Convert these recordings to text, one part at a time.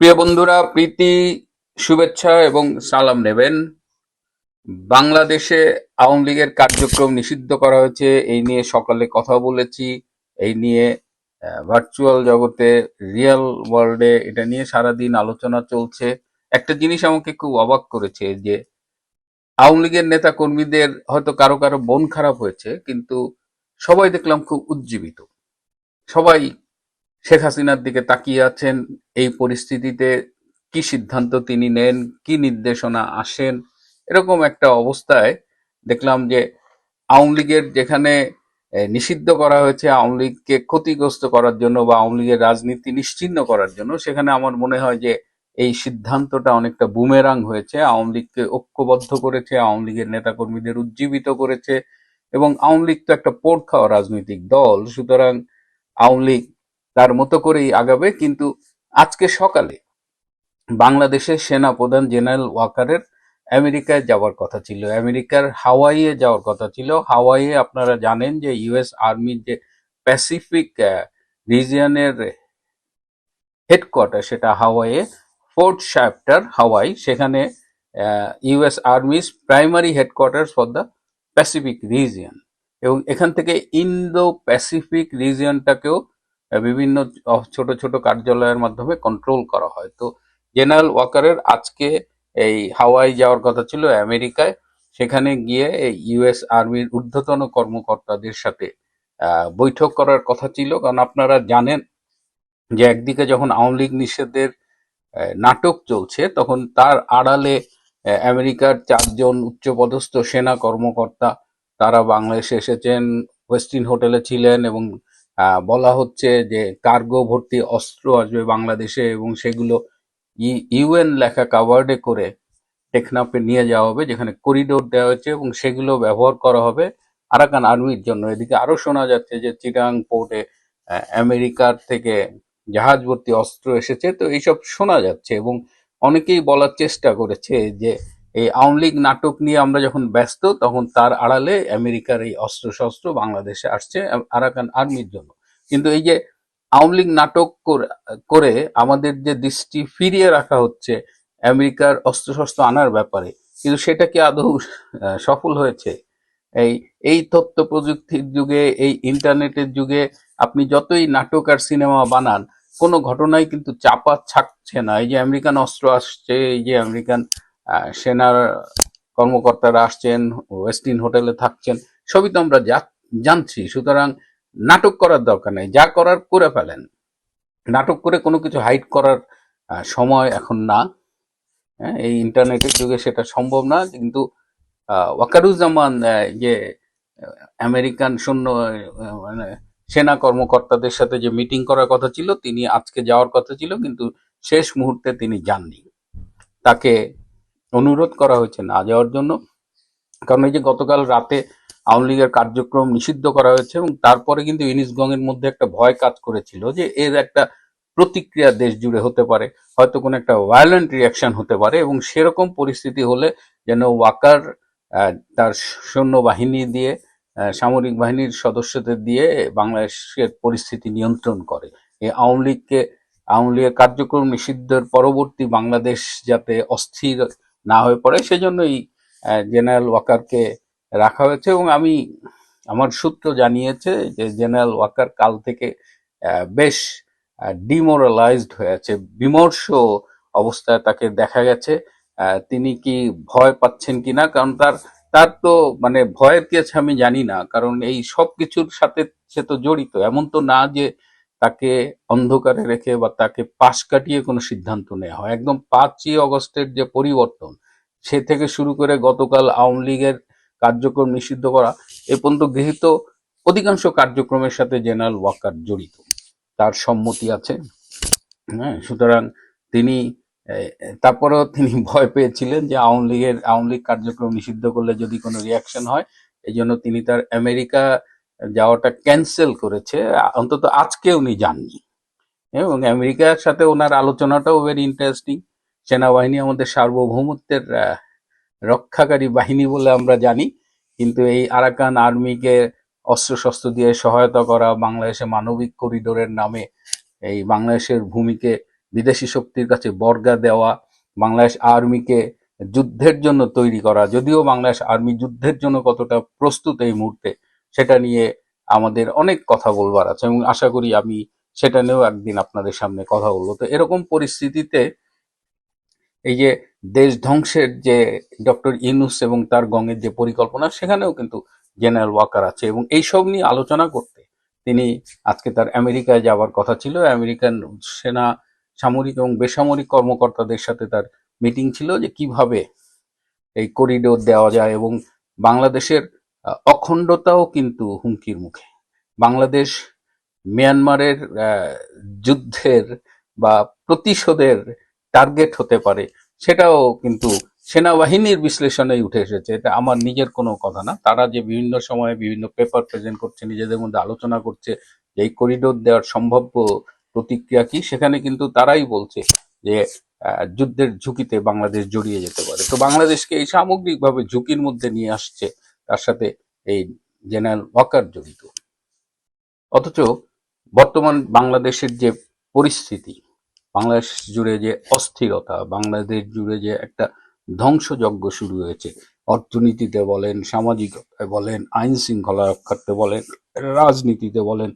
প্রিয় বন্ধুরা, প্রীতি, শুভেচ্ছা এবং সালাম নেবেন। বাংলাদেশে আওয়ামী লীগের কার্যক্রম নিষিদ্ধ করা হয়েছে, এই নিয়ে সকালে কথা বলেছি, এই নিয়ে ভার্চুয়াল জগতে রিয়েল ওয়ার্ল্ডে এটা নিয়ে সারাদিন আলোচনা চলছে। একটা জিনিস আমাকে খুব অবাক করেছে যে, আওয়ামী লীগের নেতা কর্মীদের হয়তো কারও কারও মন খারাপ হয়েছে, কিন্তু সবাই দেখলাম খুব উজ্জীবিত। সবাই শেখ হাসিনার দিকে তাকিয়ে আছেন, এই পরিস্থিতিতে কি সিদ্ধান্ত তিনি নেন, কি নির্দেশনা আসেন, এরকম একটা অবস্থায় দেখলাম যে আওয়ামী লীগের যেখানে নিষিদ্ধ করা হয়েছে আওয়ামী লীগকে ক্ষতিগ্রস্ত করার জন্য বা আওয়ামী লীগের রাজনীতি নিশ্চিহ্ন করার জন্য, সেখানে আমার মনে হয় যে এই সিদ্ধান্তটা অনেকটা বুমেরাং হয়েছে। আওয়ামী লীগকে ঐক্যবদ্ধ করেছে, আওয়ামী লীগের নেতাকর্মীদের উজ্জীবিত করেছে এবং আওয়ামী লীগ তো একটা পোট খাওয়া রাজনৈতিক দল, সুতরাং আওয়ামী লীগ তার মতো করেই আগাবে, কিন্তু আজকে সকালে বাংলাদেশের সেনা প্রধান জেনারেল ওয়াকারের আমেরিকায় যাওয়ার কথা ছিল। আমেরিকার হাওয়াইয়ে যাওয়ার কথা ছিল। হাওয়াইয়ে আপনারা জানেন যে ইউএস আর্মির যে প্যাসিফিক রিজিয়নের হেডকোয়ার্টার সেটা হাওয়াইয়ে, ফোর্ট শ্যাপ্টার, হাওয়াই। সেখানে US army's primary headquarter for the Pacific region. এবং এখান থেকে ইন্দো প্যাসিফিক রিজিয়নটাকেও বিভিন্ন ছোট ছোট কার্যালয়ের মাধ্যমে কন্ট্রোল করা হয়। তো জেনারেল ওয়াকারের আজকে এই হাওয়াই যাওয়ার কথা ছিল আমেরিকায়। সেখানে গিয়ে এই ইউএস আর্মির ঊর্ধ্বতন কর্মকর্তাদের সাথে বৈঠক করার কথা ছিল। কারণ আপনারা জানেন যে একদিকে যখন আওয়ামী লীগ নিষেধের নাটক চলছে, তখন তার আড়ালে আমেরিকার চারজন উচ্চপদস্থ সেনা কর্মকর্তা, তারা বাংলাদেশে এসেছেন ওয়েস্টিন হোটেলে ছিলেন এবং বলা হচ্ছে যে কার্গো ভর্তি অস্ত্র আসবে বাংলাদেশে এবং সেগুলো ইউএন লেখা কাভার্ডে করে টেকনাফে নিয়ে যাওয়া হবে, যেখানে করিডোর দেওয়া হয়েছে এবং সেগুলো ব্যবহার করা হবে আরাকান আর্মির জন্য। এদিকে আরও শোনা যাচ্ছে যে চিটাং পোর্টে আমেরিকার থেকে জাহাজ ভর্তি অস্ত্র এসেছে। তো এইসব শোনা যাচ্ছে এবং অনেকেই বলার চেষ্টা করেছে যে এই আওয়ামী লীগ নাটক নিয়ে আমরা যখন ব্যস্ত, তখন তার আড়ালে আমেরিকার এই অস্ত্র শস্ত্র বাংলাদেশে আসছে আরাকান আর্মির জন্য। কিন্তু এই যে আওয়ামী লীগ নাটক করে- আমাদের যে দৃষ্টি ফিরিয়ে রাখা হচ্ছে আমেরিকার অস্ত্রশস্ত্র আনার ব্যাপারে, কিন্তু সেটা কি আদৌ সফল হয়েছে? এই এই তথ্য প্রযুক্তির যুগে, এই ইন্টারনেটের যুগে আপনি যতই নাটক আর সিনেমা বানান, কোনো ঘটনাই কিন্তু চাপা থাকছে না। এই যে আমেরিকান অস্ত্র আসছে, এই যে আমেরিকান সেনার কর্মকর্তারা আসছেন ওয়েস্টিন হোটেলে থাকছেন, সবই তো আমরা জানছি। সুতরাং নাটক করার দরকার নেই। যা করার করে ফেলেন। নাটক করে কোনো কিছু হাইড করার সময় এখন না। হ্যাঁ এই ইন্টারনেটের যুগে সেটা সম্ভব না, কিন্তু ওয়াকারুজ্জামান যে আমেরিকান সৈন্য মানে সেনা কর্মকর্তাদের সাথে যে মিটিং করার কথা ছিল, তিনি আজকে যাওয়ার কথা ছিল, কিন্তু শেষ মুহূর্তে তিনি যাননি। তাকে অনুরোধ করা হয়েছে না যাওয়ার জন্য। কারণ এই যে গতকাল রাতে আওয়ামী লীগের কার্যক্রম নিষিদ্ধ করা হয়েছে এবং তারপরে কিন্তু ইউনিসগং এর মধ্যে একটা ভয় কাজ করেছিল যে এর একটা প্রতিক্রিয়া দেশ জুড়ে হতে পারে, হয়তো কোনো একটা ভায়োলেন্ট রিয়াকশন হতে পারে এবং সেরকম পরিস্থিতি হলে যেন ওয়াকার তার সৈন্যবাহিনী দিয়ে সামরিক বাহিনীর সদস্যদের দিয়ে বাংলাদেশের পরিস্থিতি নিয়ন্ত্রণ করে। এই আওয়ামী লীগকে, আওয়ামী লীগের কার্যক্রম নিষিদ্ধের পরবর্তী বাংলাদেশ যাতে অস্থির না হয়ে পড়ে সেজন্যই আহ, জেনারেল ওয়াকারকে রাখা হয়েছে এবং আমি আমার সূত্র জানিয়েছে যে জেনারেল ওয়াকার কাল থেকে বেশ ডিমোরালাইজড হয়ে আছে বিমর্ষ অবস্থায় তাকে দেখা গেছে। তিনি কি ভয় পাচ্ছেন কিনা কারণ তার তার তো মানে ভয়ের কি আছে আমি জানি না কারণ এই সব কিছুর সাথে সে তো জড়িত এমন তো না যে তাকে অন্ধকারে রেখে বা তাকে পাশ কাটিয়ে কোনো সিদ্ধান্ত নেওয়া হয়। একদম পাঁচই অগস্টের যে পরিবর্তন, সে থেকে শুরু করে গতকাল আওয়ামী লীগের কার্যক্রম নিষিদ্ধ করা, এ পর্যন্ত গৃহীত অধিকাংশ কার্যক্রমের সাথে জেনারেল ওয়াকার জড়িত। তার সম্মতি আছে। হ্যাঁ সুতরাং তিনি তারপরেও তিনি ভয় পেয়েছিলেন যে আওয়ামী লীগের, আওয়ামী লীগ কার্যক্রম নিষিদ্ধ করলে যদি কোনো রিয়াকশন হয় এই জন্য তিনি তার আমেরিকা যাওয়াটা ক্যান্সেল করেছে, অন্তত আজকে উনি যাননি। এবং আমেরিকার সাথে ওনার আলোচনাটাও ভেরি ইন্টারেস্টিং সেনাবাহিনী আমাদের সার্বভৌমত্বের রক্ষাকারী বাহিনী বলে আমরা জানি। কিন্তু এই আরাকান আর্মিকে অস্ত্রশস্ত্র দিয়ে সহায়তা করা বাংলাদেশে মানবিক করিডোরের নামে এই বাংলাদেশের ভূমিকে বিদেশি শক্তির কাছে বর্গা দেওয়া, বাংলাদেশ আর্মিকে যুদ্ধের জন্য তৈরি করা। যদিও বাংলাদেশ আর্মি যুদ্ধের জন্য কতটা প্রস্তুত এই মুহূর্তে সেটা নিয়ে আমাদের অনেক কথা বলবার আছে এবং আশা করি আমি সেটা নিয়েও একদিন আপনাদের সামনে কথা বলব। তো এরকম পরিস্থিতিতে এই যে দেশ ধ্বংসের যে ডক্টর ইউনুস এবং তার গঙের যে পরিকল্পনা, সেখানেও কিন্তু জেনারেল ওয়াকার আছে এবং এইসব নিয়ে আলোচনা করতে তিনি আজকে তার আমেরিকায় যাওয়ার কথা ছিল। আমেরিকান সেনা সামরিক এবং বেসামরিক কর্মকর্তাদের সাথে তার মিটিং ছিল যে কীভাবে এই করিডোর দেওয়া যায় এবং বাংলাদেশের অখণ্ডতাও কিন্তু হুমকির মুখে। বাংলাদেশ মিয়ানমারের যুদ্ধের বা প্রতিশোধের টার্গেট হতে পারে, সেটাও কিন্তু সেনাবাহিনীর বিশ্লেষণেই উঠে এসেছে। এটা আমার নিজের কোনো কথা না। তারা যে বিভিন্ন সময়ে বিভিন্ন পেপার প্রেজেন্ট করছে, নিজেদের মধ্যে আলোচনা করছে, যে এই করিডোর দেওয়ার সম্ভাব্য প্রতিক্রিয়া কি, সেখানে কিন্তু তারাই বলছে যে যুদ্ধের ঝুঁকিতে বাংলাদেশ জড়িয়ে যেতে পারে। তো বাংলাদেশকে এই সামগ্রিকভাবে ঝুঁকির মধ্যে নিয়ে আসছে তার সাথে এই জেনারেল ওয়াকার জড়িত। অথচ বর্তমান বাংলাদেশের যে পরিস্থিতি, বাংলাদেশ জুড়ে যে অস্থিরতা, বাংলাদেশ জুড়ে যে একটা ধ্বংসযজ্ঞ শুরু হয়েছে, অর্থনীতিতে বলেন, সামাজিকতায় বলেন, আইন শৃঙ্খলা রক্ষার্থে বলেন, রাজনীতিতে বলেন,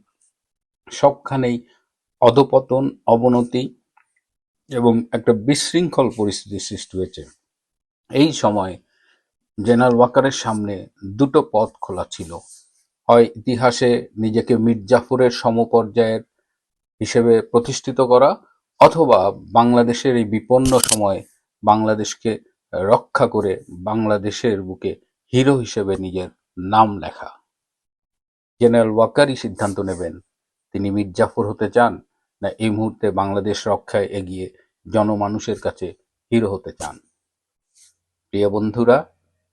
সবখানেই অধপতন, অবনতি এবং একটা বিশৃঙ্খল পরিস্থিতি সৃষ্টি হয়েছে। এই সময় জেনারেল ওয়াকারের সামনে দুটো পথ খোলা ছিল। হয় ইতিহাসে নিজেকে মীর জাফরের সমপর্যায়ের হিসেবে প্রতিষ্ঠিত করা, অথবা বাংলাদেশের এই বিপন্ন সময়ে বাংলাদেশকে রক্ষা করে বাংলাদেশের বুকে হিরো হিসেবে নিজের নাম লেখা। জেনারেল ওয়াকারই সিদ্ধান্ত নেবেন, তিনি মীর জাফর হতে চান না এই মুহূর্তে বাংলাদেশ রক্ষায় এগিয়ে জনমানুষের কাছে হিরো হতে চান। প্রিয় বন্ধুরা